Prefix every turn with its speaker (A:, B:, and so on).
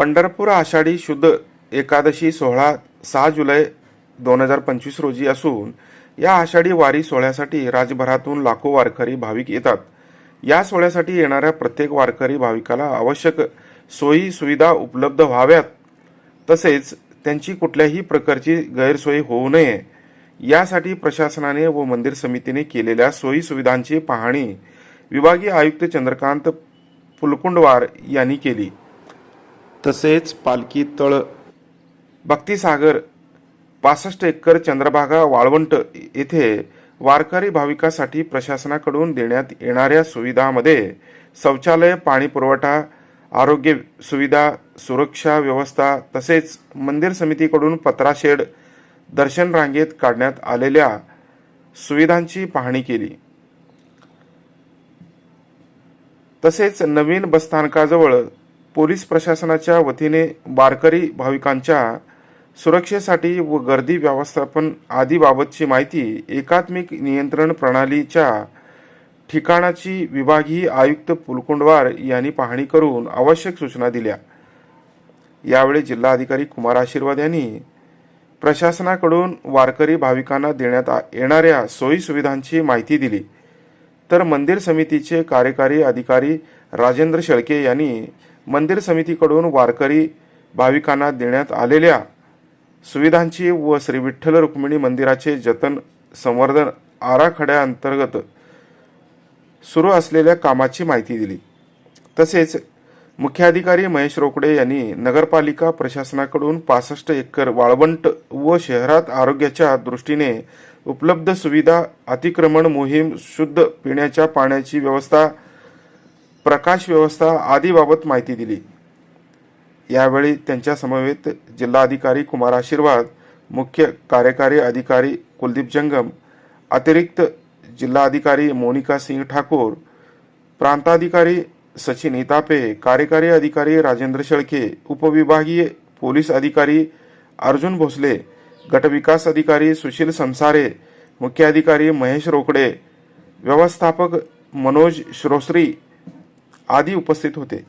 A: पंढरपूर आषाढी शुद्ध एकादशी सोहळा सहा जुलै दोन हजार पंचवीस रोजी असून या आषाढी वारी सोहळ्यासाठी राज्यभरातून लाखो वारकरी भाविक येतात. या सोहळ्यासाठी येणाऱ्या प्रत्येक वारकरी भाविकाला आवश्यक सोयी सुविधा उपलब्ध व्हाव्यात. तसेच त्यांची कुठल्याही प्रकारची गैरसोय होऊ नये. यासाठी प्रशासनाने व मंदिर समितीने केलेल्या सोयी सुविधांची पाहणी विभागीय आयुक्त चंद्रकांत पुलकुंडवार यांनी केली. तसेच पालखी तळ भक्तिसागर पासष्ट एकर चंद्रभागा वाळवंट येथे वारकरी भाविकासाठी प्रशासनाकडून देण्यात येणाऱ्या सुविधामध्ये शौचालय पाणी पुरवठा आरोग्य सुविधा सुरक्षा व्यवस्था तसेच मंदिर समितीकडून पत्राशेड दर्शन रांगेत काढण्यात आलेल्या सुविधांची पाहणी केली. तसेच नवीन बसस्थानकाजवळ पोलीस प्रशासनाच्या वतीने वारकरी भाविकांच्या सुरक्षेसाठी व गर्दी व्यवस्थापन आदीबाबतची माहिती एकात्मिक नियंत्रण प्रणालीच्या ठिकाणाची विभागीय आयुक्त पुलकुंडवार यांनी पाहणी करून आवश्यक सूचना दिल्या. यावेळी जिल्हाधिकारी कुमार आशीर्वाद यांनी प्रशासनाकडून वारकरी भाविकांना देण्यात येणाऱ्या सोयी सुविधांची माहिती दिली. तर मंदिर समितीचे कार्यकारी अधिकारी राजेंद्र शेळके यांनी मंदिर समितीकडून वारकरी भाविकांना देण्यात आलेल्या सुविधांची व श्री विठ्ठल रुक्मिणी मंदिराचे जतन संवर्धन आराखड्याअंतर्गत सुरू असलेल्या कामाची माहिती दिली. तसेच मुख्याधिकारी महेश रोकडे यांनी नगरपालिका प्रशासनाकडून पासष्ट एकर वाळवंट व शहरात आरोग्याच्या दृष्टीने उपलब्ध सुविधा अतिक्रमण मोहीम शुद्ध पिण्याच्या पाण्याची व्यवस्था प्रकाश व्यवस्था आदीबाबत माहिती दिली. यावेळी त्यांच्या समवेत जिल्हाधिकारी कुमार आशीर्वाद मुख्य कार्यकारी अधिकारी कुलदीप जंगम अतिरिक्त जिल्हाधिकारी मोनिका सिंग ठाकूर प्रांताधिकारी सचिन इतापे कार्यकारी अधिकारी राजेंद्र शेळके उपविभागीय पोलीस अधिकारी अर्जुन भोसले गटविकास अधिकारी सुशील संसारे मुख्य अधिकारी महेश रोकडे व्यवस्थापक मनोज श्रोश्री आदी उपस्थित होते.